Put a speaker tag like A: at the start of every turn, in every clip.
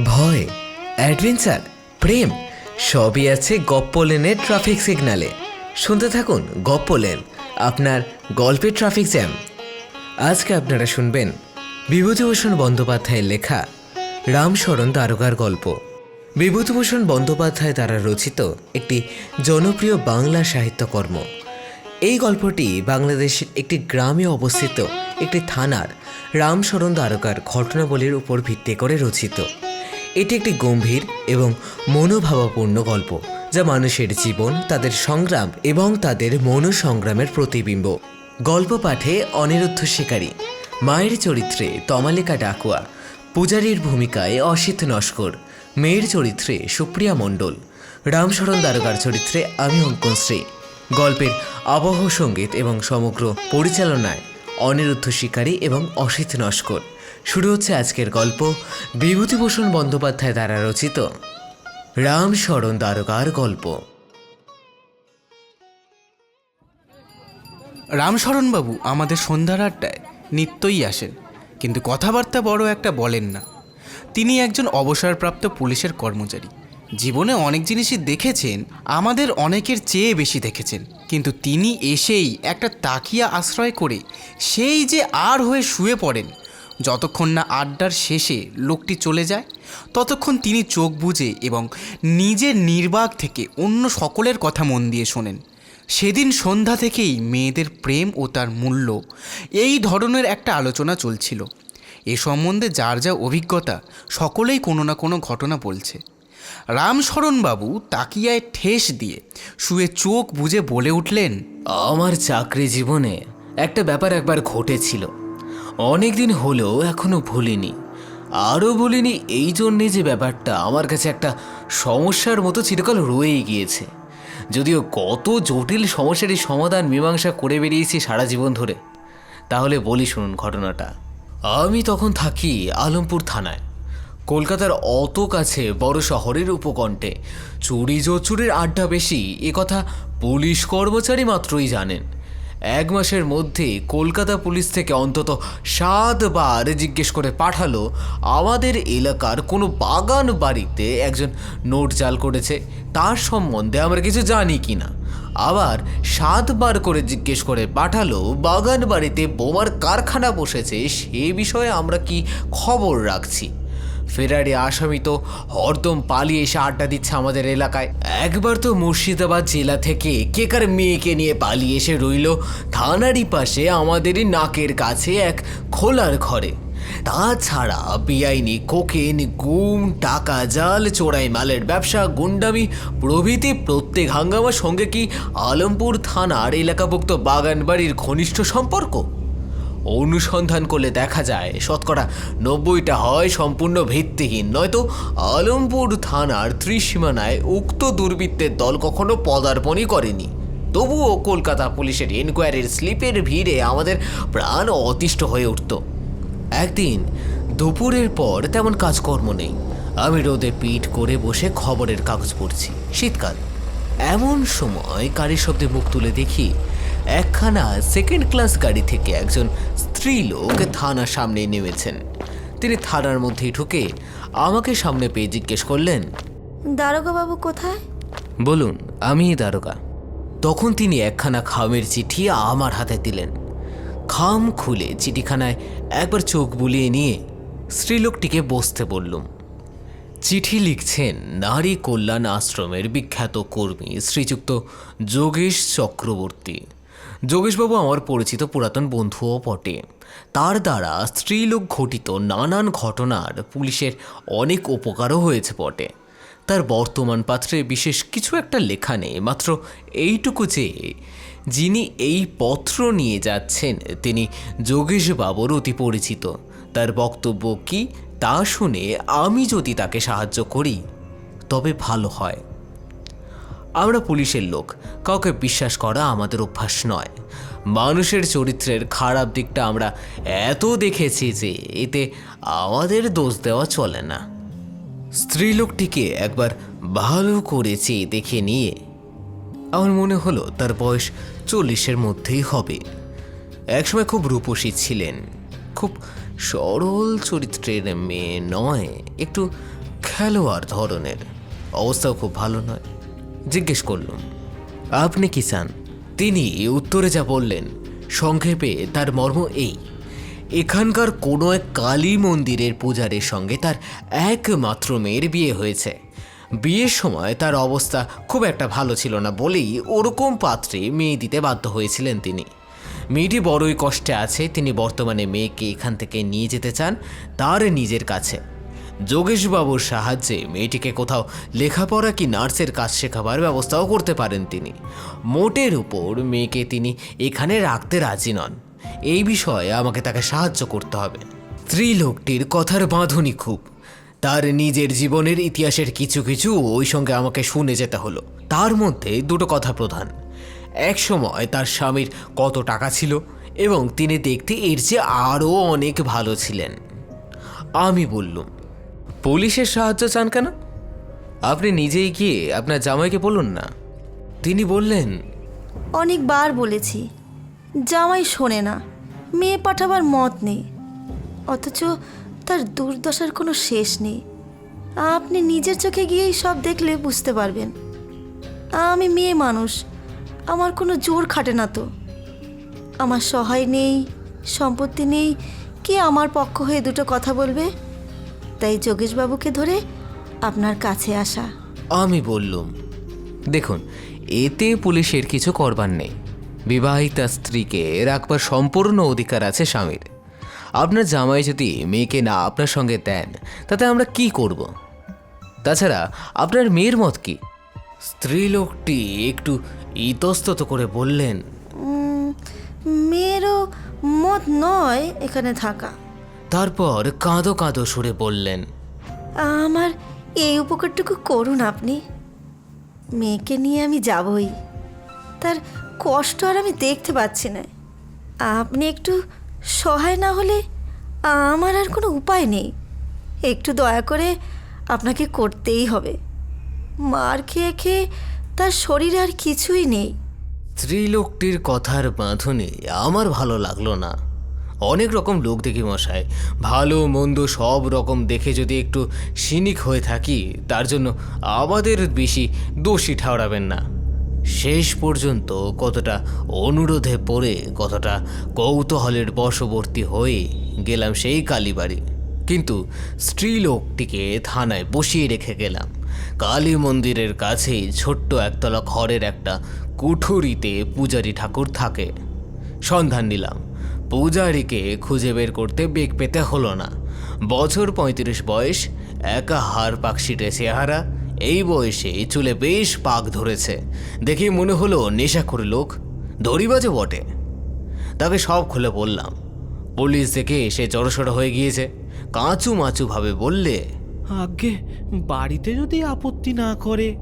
A: ভয় অ্যাডভেঞ্চার প্রেম, সবই আছে গপ্পলেনের ট্রাফিক সিগনালে শুনতে থাকুন গপ্পলেন, আপনার গল্পের ট্রাফিক জ্যাম আজকে আপনারা শুনবেন বিভূতিভূষণ বন্দ্যোপাধ্যায়ের লেখা রামশরণ তারকার গল্প। বিভূতিভূষণ বন্দ্যোপাধ্যায় দ্বারা রচিত একটি জনপ্রিয় বাংলা সাহিত্যকর্ম। এই গল্পটি বাংলাদেশের একটি গ্রামে অবস্থিত একটি থানার রামশরণ দ্বারকার ঘটনাবলীর উপর ভিত্তি করে রচিত। এটি একটি গম্ভীর এবং মনোভাবাপূর্ণ গল্প, যা মানুষের জীবন, তাদের সংগ্রাম এবং তাদের মনোসংগ্রামের প্রতিবিম্ব। গল্প পাঠে অনিরুদ্ধ শিকারী, মায়ের চরিত্রে তমালিকা ডাকুয়া, পূজারীর ভূমিকায় অসিত নস্কর, মেয়ের চরিত্রে সুপ্রিয়া মণ্ডল, রামশরণ দ্বারকার চরিত্রে আমি অঙ্কনশ্রী গল্পের আবহ সংগীত এবং সমগ্র পরিচালনায় অনিরুদ্ধ শিকারী এবং অসিত নস্কর। শুরু হচ্ছে আজকের গল্প বিভূতিভূষণ বন্দ্যোপাধ্যায় দ্বারা রচিত রামশরণ দ্বারকার গল্প।
B: রামশরণবাবু আমাদের সন্ধ্যার আড্ডায় নিত্যই আসেন, কিন্তু কথাবার্তা বড় একটা বলেন না। তিনি একজন অবসরপ্রাপ্ত পুলিশের কর্মচারী। জীবনে অনেক জিনিসই দেখেছেন, আমাদের অনেকের চেয়ে বেশি দেখেছেন, কিন্তু তিনি এসেই একটা তাকিয়া আশ্রয় করে সেই যে আর হয়ে শুয়ে পড়েন। যতক্ষণ না আড্ডার শেষে লোকটি চলে যায়, ততক্ষণ তিনি চোখ বুজে এবং নিজের নির্বাক থেকে অন্য সকলের কথা মন দিয়ে শোনেন। সেদিন সন্ধ্যা থেকেই মেয়েদের প্রেম ও তার মূল্য এই ধরনের একটা আলোচনা চলছিল। এ সম্বন্ধে যার যা অভিজ্ঞতা, সকলেই কোনো না কোনো ঘটনা বলছে। রামশরণবাবু তাকিয়ায় ঠেস দিয়ে শুয়ে চোখ বুজে বলে উঠলেন,
A: আমার চাকরি জীবনে একটা ব্যাপার একবার ঘটেছিল। অনেক দিন হলেও এখনও ভুলিনি। আরও ভুলিনি এই জন্যে যে ব্যাপারটা আমার কাছে একটা সমস্যার মতো চিরকাল রয়েই গিয়েছে। যদিও কত জটিল সমস্যারই সমাধান মীমাংসা করে বেরিয়েছি সারা জীবন ধরে। তাহলে বলি শুনুন ঘটনাটা। আমি তখন থাকি আলমপুর থানায়। কলকাতার অত কাছে বড় শহরের উপকণ্ঠে। চুরি চুরির আড্ডা বেশি, এ কথা পুলিশ কর্মচারী মাত্রই জানেন। এক মাসের মধ্যে কলকাতা পুলিশ থেকে অন্তত সাতবার জিজ্ঞেস করে পাঠালো, আমাদের এলাকার কোনো বাগান বাড়িতে একজন নোট জাল করেছে, তার সম্বন্ধে আমরা কিছু জানি কি না আবার সাতবার করে জিজ্ঞেস করে পাঠালো, বাগান বাড়িতে বোমার কারখানা বসেছে, সে বিষয়ে আমরা কি খবর রাখছি? ফেরারি আসামি তো হরদম পালিয়ে এসে আড্ডা দিচ্ছে আমাদের এলাকায়। একবার তো মুর্শিদাবাদ জেলা থেকে কেকার মেয়েকে নিয়ে পালিয়ে এসে রইল থানারই পাশে আমাদেরই নাকের কাছে এক খোলার ঘরে। তাছাড়া বেআইনি কোকেন, গুম, টাকা জাল, চোরাই মালের ব্যবসা, গুন্ডামি প্রভৃতি প্রত্যেক হাঙ্গামার সঙ্গে কি আলমপুর থানার এলাকাভুক্ত বাগান বাড়ির ঘনিষ্ঠ সম্পর্ক? অনুসন্ধান করলে দেখা যায়, শতকরা নব্বইটা হয় সম্পূর্ণ ভিত্তিহীন। নয়তো আলমপুর থানার ত্রিসীমানায় উক্ত দুর্বৃত্তের দল কখনো পদার্পণই করেনি। তবুও কলকাতা পুলিশের এনকোয়ারির স্লিপের ভিড়ে আমাদের প্রাণ অতিষ্ঠ হয়ে উঠত। একদিন দুপুরের পর তেমন কাজকর্ম নেই। আমি রোদে পিঠ করে বসে খবরের কাগজ পড়ছি। শীতকাল। এমন সময় গাড়ির শব্দে মুখ তুলে দেখি একখানা সেকেন্ড ক্লাস গাড়ি থেকে একজন স্ত্রীলোক থানার সামনে নেমেছেন। তিনি থানার মধ্যে ঢুকে আমাকে সামনে পেয়ে জিজ্ঞেস করলেন
C: দারোগা বাবু কোথায়?
A: বলুন আমি দারোগা। তখন তিনি একখানা খামের চিঠি আমার হাতে দিলেন। খাম খুলে চিঠিখানায় একবার চোখ বুলিয়ে নিয়ে স্ত্রীলোকটিকে বসতে বললুম। চিঠি লিখছেন নারী কল্যাণ আশ্রমের বিখ্যাত কর্মী শ্রীযুক্ত যোগেশ চক্রবর্তী। যোগেশবাবু আমার পরিচিত পুরাতন বন্ধুও বটে। তার দ্বারা স্ত্রীলোক ঘটিত নানান ঘটনার পুলিশের অনেক উপকারও হয়েছে বটে। তার বর্তমান পাত্রে বিশেষ কিছু একটা লেখা নেই, মাত্র এইটুকু যে যিনি এই পত্র নিয়ে যাচ্ছেন, তিনি যোগেশবাবুর অতি পরিচিত। তার বক্তব্য কি তা শুনে আমি যদি তাকে সাহায্য করি, তবে ভালো হয়। আমরা পুলিশের লোক, কাউকে বিশ্বাস করা আমাদের অভ্যাস নয়। মানুষের চরিত্রের খারাপ দিকটা আমরা এত দেখেছি যে এতে আমাদের দোষ দেওয়া চলে না। স্ত্রীলোকটিকে একবার ভালো করে চেয়ে দেখে নিয়ে আমার মনে হলো তার বয়স চল্লিশের মধ্যেই হবে। একসময় খুব রূপসী ছিলেন, খুব সরল চরিত্রের মেয়ে নয়, একটু খেলোয়াড় ধরনের। অবস্থাও খুব ভালো নয়। জিজ্ঞেস করলুম আপনি কি চান? তিনি উত্তরে যা বললেন, সংক্ষেপে তার মর্ম এই, এখানকার কোনো এক কালী মন্দিরের পূজারের সঙ্গে তার একমাত্র মেয়ের বিয়ে হয়েছে। বিয়ের সময় তার অবস্থা খুব একটা ভালো ছিল না বলেই ওরকম পাত্রে মেয়ে দিতে বাধ্য হয়েছিলেন তিনি। মেয়েটি বড়ই কষ্টে আছে, তিনি বর্তমানে মেয়েকে এখান থেকে নিয়ে যেতে চান, তার নিজের কাছে। যোগেশবাবুর সাহায্যে মেয়েটিকে কোথাও লেখাপড়া কি নার্সের কাজ শেখাবার ব্যবস্থাও করতে পারেন তিনি। মোটের উপর মেয়েকে তিনি এখানে রাখতে রাজি নন। এই বিষয়ে আমাকে তাকে সাহায্য করতে হবে। স্ত্রী লোকটির কথার বাঁধনই খুব। তার নিজের জীবনের ইতিহাসের কিছু কিছু ওই সঙ্গে আমাকে শুনে যেতে হলো। তার মধ্যে দুটো কথা প্রধান। এক সময় তার স্বামীর কত টাকা ছিল এবং তিনি দেখতে এর চেয়ে আরও অনেক ভালো ছিলেন। আমি বললুম পুলিশের সাহায্য চান কেন? আপনি নিজেই গিয়ে আপনার জামাইকে বলুন না। তিনি বললেন,
C: অনেকবার বলেছি, জামাই শোনে না, মেয়ে পাঠাবার মত নেই। অথচ তার দুর্দশার কোনো শেষ নেই। আপনি নিজের চোখে গিয়েই সব দেখলে বুঝতে পারবেন। আমি মেয়ে মানুষ, আমার কোনো জোর খাটে না তো। আমার সহায় নেই, সম্পত্তি নেই, কে আমার পক্ষ হয়ে দুটো কথা বলবে? তাই যোগেশবাবুকে ধরে আপনার কাছে আসা।
A: আমি বললুম দেখুন এতে পুলিশের কিছু করবার নেই। বিবাহিতা স্ত্রীকে রাখবার সম্পূর্ণ অধিকার আছে স্বামীর। আপনার জামাই যদি মেয়েকে না আপনার সঙ্গে দেন তাতে আমরা কি করব? তাছাড়া আপনার মেয়ের মত কি? স্ত্রী লোকটি একটু ইতস্তত করে বললেন
C: মেয়েরও মত নয় এখানে থাকা।
A: তারপর কাঁদো কাঁদো সুরে বললেন
C: আমার এই উপকারটুকু করুন আপনি। মেয়েকে নিয়ে আমি যাবই। তার কষ্ট আর আমি দেখতে পাচ্ছি না। আপনি একটু সহায় না হলে আমার আর কোনো উপায় নেই। একটু দয়া করে আপনাকে করতেই হবে। মার খেয়ে খেয়ে তার শরীরে আর কিছুই নেই।
A: স্ত্রীলোকটির কথার বাঁধনে আমার ভালো লাগল না। অনেক রকম লোক দেখি মশাই। ভালো, মন্দ সব রকম দেখে যদি একটু সিনিক হয়ে থাকি, তার জন্য আমাদের বেশি দোষী ঠাওরাবেন না। শেষ পর্যন্ত কতটা অনুরোধে পড়ে, কতটা কৌতূহলের বশবর্তী হয়ে গেলাম সেই কালীবাড়ি। কিন্তু স্ত্রীলোকটিকে থানায় বসিয়ে রেখে গেলাম। কালী মন্দিরের কাছেই ছোট্ট একতলা ঘরের একটা কুঠুরিতে পূজারী ঠাকুর থাকে। সন্ধান নিলাম। পূজারীকে খুঁজে বের করতে বেগ পেতে হলো না। বছর পঁয়ত্রিশ বয়স, একা হার পাকশিটে চেহারা, এই বয়সে চুলে বেশ পাক ধরেছে। দেখে মনে হলো নেশা করে লোক, দড়িবাজে বটে। তাকে সব খুলে বললাম, পুলিশ দেখে সে জড়সড় হয়ে গিয়েছে। কাঁচু মাচু ভাবে বললে
D: আগে বাড়িতে যদি আপত্তি না করে,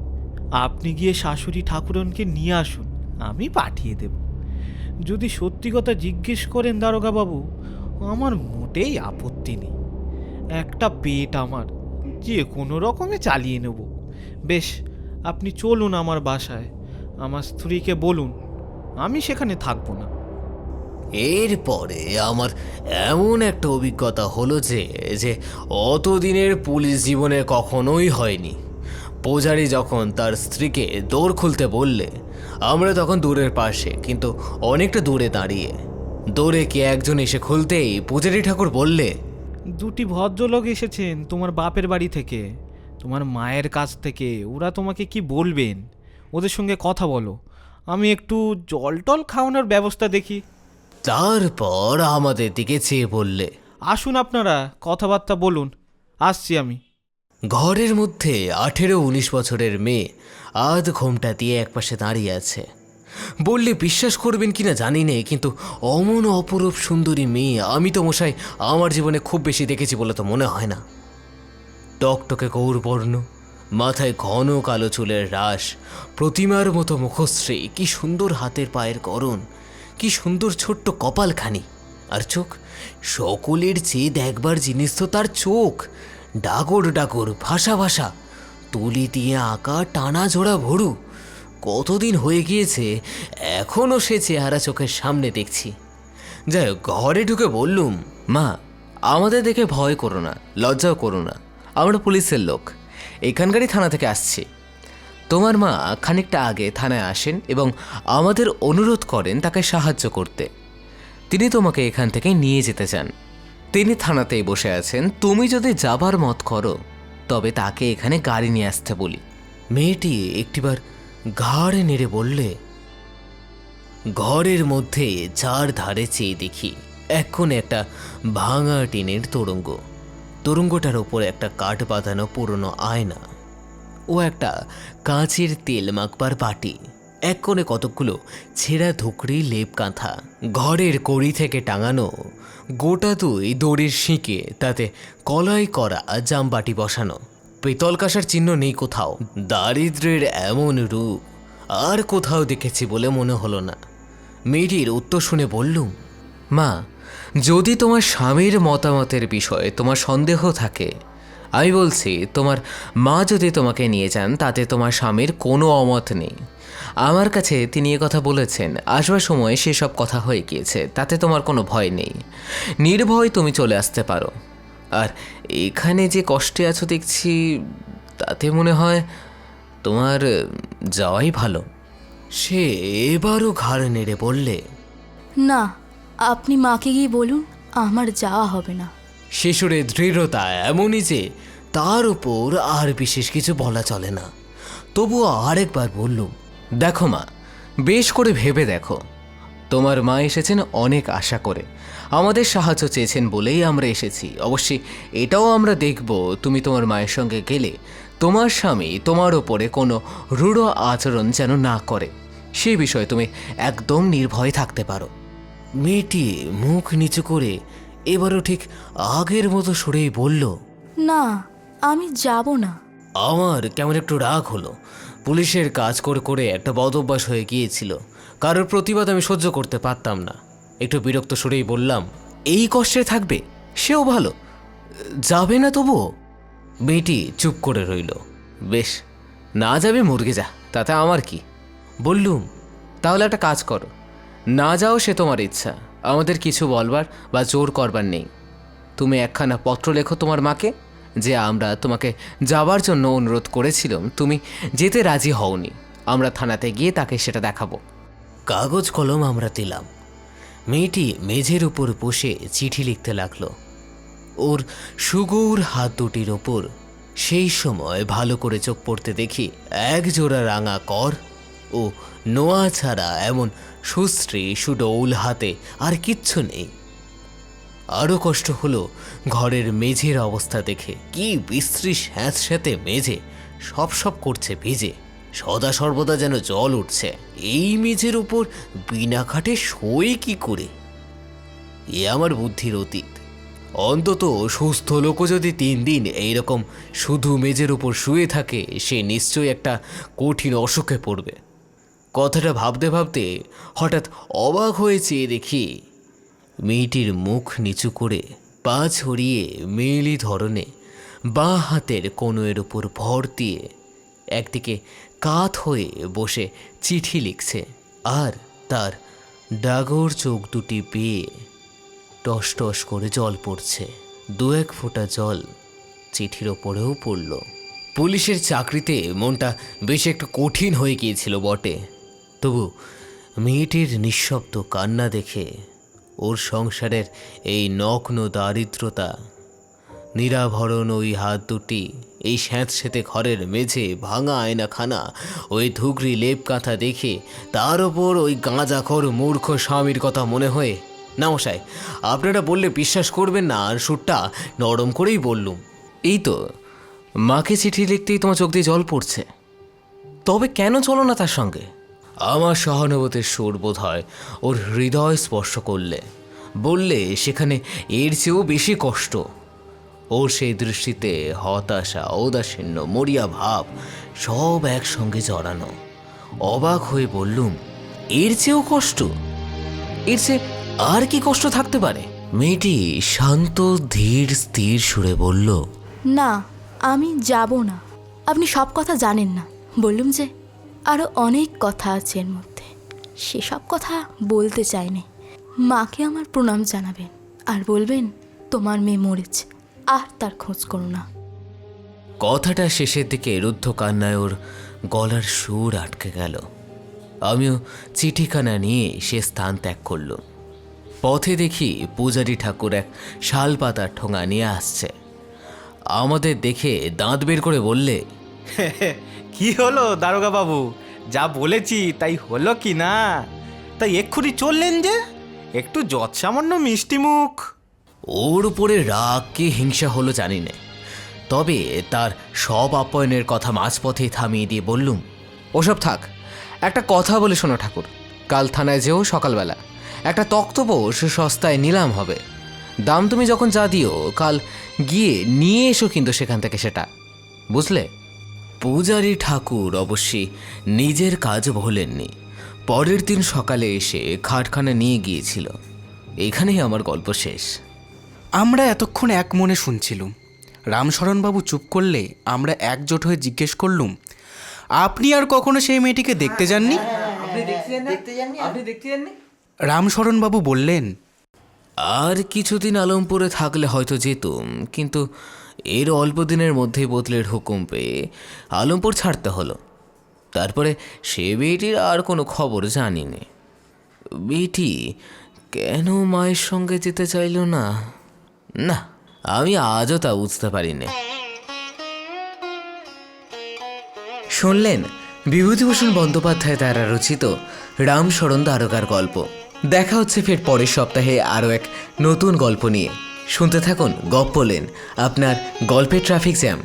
D: আপনি গিয়ে শাশুড়ি ঠাকুরনকে নিয়ে আসুন, আমি পাঠিয়ে দেব। যদি সত্যি কথা জিজ্ঞেস করেন দারোগা বাবু আমার মোটেই আপত্তি নেই। একটা পেট আমার, যে কোনো রকমে চালিয়ে নেব। বেশ, আপনি চলুন আমার বাসায়, আমার স্ত্রীকে বলুন, আমি সেখানে থাকব না।
A: এরপরে আমার এমন একটা অভিজ্ঞতা হলো যে যে অতদিনের পুলিশ জীবনে কখনোই হয়নি। পূজারি যখন তার স্ত্রীকে দৌড় খুলতে বললে আমরা তখন দূরের পাশে কিন্তু অনেকটা দূরে দাঁড়িয়ে। দৌড়ে কে একজন এসে খুলতেই পূজারি ঠাকুর বললে
D: দুটি ভদ্রলোক এসেছেন তোমার বাপের বাড়ি থেকে। তোমার মায়ের কাছ থেকে। ওরা তোমাকে কি বলবেন? ওদের সঙ্গে কথা বলো। আমি একটু জল টল খাওয়ানোর ব্যবস্থা দেখি।
A: তারপর আমাদের দিকে চেয়ে বললে
D: আসুন আপনারা কথাবার্তা বলুন। আসছি আমি।
A: ঘরের মধ্যে আঠেরো উনিশ বছরের মেয়ে আধ ঘোমটা দিয়ে একপাশে দাঁড়িয়ে আছে। বললে, বিশ্বাস করবেন কিনা জানি নে কিন্তু অমন অপরূপ সুন্দরী মেয়ে আমি তো মশাই আমার জীবনে খুব বেশি দেখেছি বলে তো মনে হয় না। টকটকে গৌরবর্ণ, মাথায় ঘন কালো চুলের রাশ, প্রতিমার মতো মুখশ্রী, কি সুন্দর হাতের পায়ের করণ কি সুন্দর ছোট্ট কপালখানি। আর চোখ, সকলের চেয়ে দেখবার জিনিস তো তার চোখ, ডাগর ডাগর, ভাষা ভাষা। তুলি দিয়ে আঁকা টানা জোড়া ভরু। কতদিন হয়ে গিয়েছে এখনও সে চেহারা চোখের সামনে দেখছি। যাই ঘরে ঢুকে বললুম, মা, আমাদের দেখে ভয় করো না, লজ্জাও করো না। আমরা পুলিশের লোক। এখানকারই থানা থেকে আসছি। তোমার মা খানিকটা আগে থানায় আসেন এবং আমাদের অনুরোধ করেন তাকে সাহায্য করতে। তিনি তোমাকে এখান থেকে নিয়ে যেতে চান। তিনি থানাতেই বসে আছেন। তুমি যদি যাবার মত করো তবে তাকে এখানে গাড়ি নিয়ে আসতে বলি। মেয়েটি একটিবার ঘাড় নেড়ে বললে, ঘরের মধ্যে চার ধারে চেয়ে দেখি, এখন একটা ভাঙা টিনের তরঙ্গ। তরঙ্গটার ওপর একটা কাঠ বাঁধানো পুরনো আয়না। ও একটা কাঁচের তেল মাখবার বাটি। এক কোণে কতকগুলো ছেঁড়া ধুকরি লেপ কাঁথা, ঘরের কড়ি থেকে টাঙানো, গোটা দুই দড়ির শিঁকে তাতে কলাই করা জামবাটি বসানো। পেতল কাঁসার চিহ্ন নেই কোথাও। দারিদ্রের এমন রূপ আর কোথাও দেখেছি বলে মনে হলো না। মেয়েটির উত্তর শুনে বললুম, মা, যদি তোমার স্বামীর মতামতের বিষয়ে তোমার সন্দেহ থাকে আমি বলছি তোমার মা যদি তোমাকে নিয়ে যান তাতে তোমার স্বামীর কোনো অমত নেই। আমার কাছে তিনি এ কথা বলেছেন আসবার সময় সেসব কথা হয়ে গিয়েছে তাতে তোমার কোনো ভয় নেই। নির্ভয় তুমি চলে আসতে পারো। আর এখানে যে কষ্টে আছো দেখছি তাতে মনে হয় তোমার যাওয়াই ভালো। সে এবারও ঘাড় নেড়ে বললে
E: না আপনি মাকে গিয়ে বলুন আমার যাওয়া হবে না।
A: শিশুরের দৃঢ়তা এমনই যে তার উপর আর বিশেষ কিছু বলা চলে না। তবুও আরেকবার বললুম, দেখো মা, বেশ করে ভেবে দেখো। তোমার মা এসেছেন অনেক আশা করে। আমাদের সাহায্য চেয়েছেন বলেই আমরা এসেছি। অবশ্যই এটাও আমরা দেখব, তুমি তোমার মায়ের সঙ্গে গেলে তোমার স্বামী তোমার ওপরে কোনো রূঢ় আচরণ যেন না করে। সেই বিষয়ে তুমি একদম নির্ভয়ে থাকতে পারো। মেয়েটি মুখ নিচু করে এবারও ঠিক আগের মতো সরেই বলল
E: না আমি যাব না।
A: আমার কেমন একটু রাগ হলো। পুলিশের কাজ করে করে একটা বদ অভ্যাস হয়ে গিয়েছিল। কারোর প্রতিবাদ আমি সহ্য করতে পারতাম না। একটু বিরক্ত সরেই বললাম এই কষ্টে থাকবে সেও ভালো। যাবে না তবুও? মেয়েটি চুপ করে রইল বেশ না যাবে মুরগে যা তাতে আমার কি? বললুম তাহলে একটা কাজ করো। না যাও সে তোমার ইচ্ছা। আমাদের কিছু বলবার বা জোর করবার নেই। তুমি একখানা পত্র লেখো তোমার মাকে, যে আমরা তোমাকে যাবার জন্য অনুরোধ করেছিলাম, তুমি যেতে রাজি হওনি। আমরা থানাতে গিয়ে তাকে সেটা দেখাবো। কাগজ কলম আমরা দিলাম। মেয়েটি মেঝের উপর বসে চিঠি লিখতে লাগল। ওর সুগৌর হাত দুটির ওপর সেই সময় ভালো করে চোখ পড়তে দেখি এক জোড়া রাঙা কর ও নোয়া ছাড়া এমন সুশ্রী সুডৌল হাতে আর কিচ্ছু নেই। আরও কষ্ট হলো ঘরের মেঝের অবস্থা দেখে। কি বিশ্রী স্যাঁতস্যাঁতে মেঝে, সব সব করছে ভিজে। সদা সর্বদা যেন জল উঠছে। এই মেঝের উপর বিনা খাটে শোয় কি করে? এ আমার বুদ্ধির অতীত। অন্তত সুস্থ লোকও যদি তিন দিন এইরকম শুধু মেঝের উপর শুয়ে থাকে, সে নিশ্চয়ই একটা কঠিন অসুখে পড়বে। কথাটা ভাবতে ভাবতে হঠাৎ অবাক হয়ে চেয়ে দেখি। মেয়েটির মুখ নিচু করে পা ছড়িয়ে মেয়েলি ধরনে বাঁ হাতের কোনোয়ের উপর ভর দিয়ে একদিকে কাত হয়ে বসে চিঠি লিখছে আর তার ডাগর চোখ দুটি পেয়ে টস টস করে জল পড়ছে। দু এক ফোঁটা জল চিঠির ওপরেও পড়ল। পুলিশের চাকরিতে মনটা বেশ একটু কঠিন হয়ে গিয়েছিল বটে। তবু মেয়েটির নিঃশব্দ কান্না দেখে ওর সংসারের এই নগ্ন দারিদ্রতা, নিরাভরণ ওই হাত দুটি, এই স্যাঁতস্যাঁতে ঘরের মেঝে ভাঙা আয়নাখানা, ওই ধুগরি লেপ কাঁথা দেখে তার ওপর ওই গাঁজাখর মূর্খ স্বামীর কথা মনে হয়ে, না আপনারা বললে বিশ্বাস করবেন না, আর সুরটা নরম করেই বললুম। এই তো, মাকে চিঠি লিখতেই তোমার চোখ দিয়ে জল পড়ছে। তবে কেন চলো না তার সঙ্গে? আমার সহানুভূতির সুর বোধ হয় ওর হৃদয় স্পর্শ করলে। বললে, সেখানে এর চেয়েও বেশি কষ্ট। ওর সেই দৃষ্টিতে হতাশা ঔদাসীন্য মরিয়া ভাব সব একসঙ্গে জড়ানো। অবাক হয়ে বললুম, এর চেয়েও কষ্ট? এর চেয়ে আর কি কষ্ট থাকতে পারে? মেয়েটি শান্ত, ধীর, স্থির সুরে বলল,
E: না, আমি যাব না। আপনি সব কথা জানেন না। বললুম যে আরও অনেক কথা আছে এর মধ্যে। সেসব কথা বলতে চাইনি। মাকে আমার প্রণাম জানাবেন আর বলবেন, তোমার মেয়ে মরেছে, আর তার খোঁজ করো না।
A: কথাটা শেষের দিকে রুদ্ধ কান্নায় ওর গলার সুর আটকে গেল। আমিও চিঠিখানা নিয়ে সে স্থান ত্যাগ করল পথে দেখি পূজারী ঠাকুর এক শাল পাতার ঠোঙা নিয়ে আসছে। আমাদের দেখে দাঁত বের করে বললে
D: কি হলো দারোগা বাবু যা বলেছি তাই হলো কি না? তাই এক্ষুনি চললেন যে? একটু যৎ সামান্য মিষ্টি মুখ।
A: ওর উপরে রাগ কি হিংসা হলো জানি না। তবে তার সব আপ্যায়নের কথা মাঝপথেই থামিয়ে দিয়ে বললুম ওসব থাক একটা কথা বলে শোনো ঠাকুর। কাল থানায় যেও সকালবেলা। একটা তক্তপোষ সস্তায় নিলাম হবে। দাম তুমি যখন যা দিও কাল গিয়ে নিয়ে এসো কিন্তু সেখান থেকে সেটা। বুঝলে? পূজারী ঠাকুর অবশ্যই নিজের কাজ ভোলেননি। পরের দিন সকালে এসে খাটখানা নিয়ে গিয়েছিল। এখানেই আমার গল্প শেষ।
B: আমরা এতক্ষণ এক মনে শুনছিলুম। রামশরণবাবু চুপ করলে আমরা একজোট হয়ে জিজ্ঞেস করলুম আপনি আর কখনো সেই মেয়েটিকে দেখতে যাননি? রামশরণবাবু বললেন
A: আর কিছুদিন আলমপুরে থাকলে হয়তো যেতুম কিন্তু এর অল্প দিনের মধ্যেই বদলের হুকুম পেয়ে আলমপুর ছাড়তে হলো। তারপরে সে মেয়েটির আর কোনো খবর জানি নে বেটি কেন মায়ের সঙ্গে যেতে চাইলো না? না, আমি আজও তা বুঝতে পারিনি। শুনলেন, বিভূতিভূষণ বন্দ্যোপাধ্যায় দ্বারা রচিত রামশরণ দ্বারকার গল্প। দেখা হচ্ছে ফের পরের সপ্তাহে আরও এক নতুন গল্প নিয়ে। শুনতে থাকুন গপ্পলেন আপনার গল্পের ট্রাফিক জ্যাম।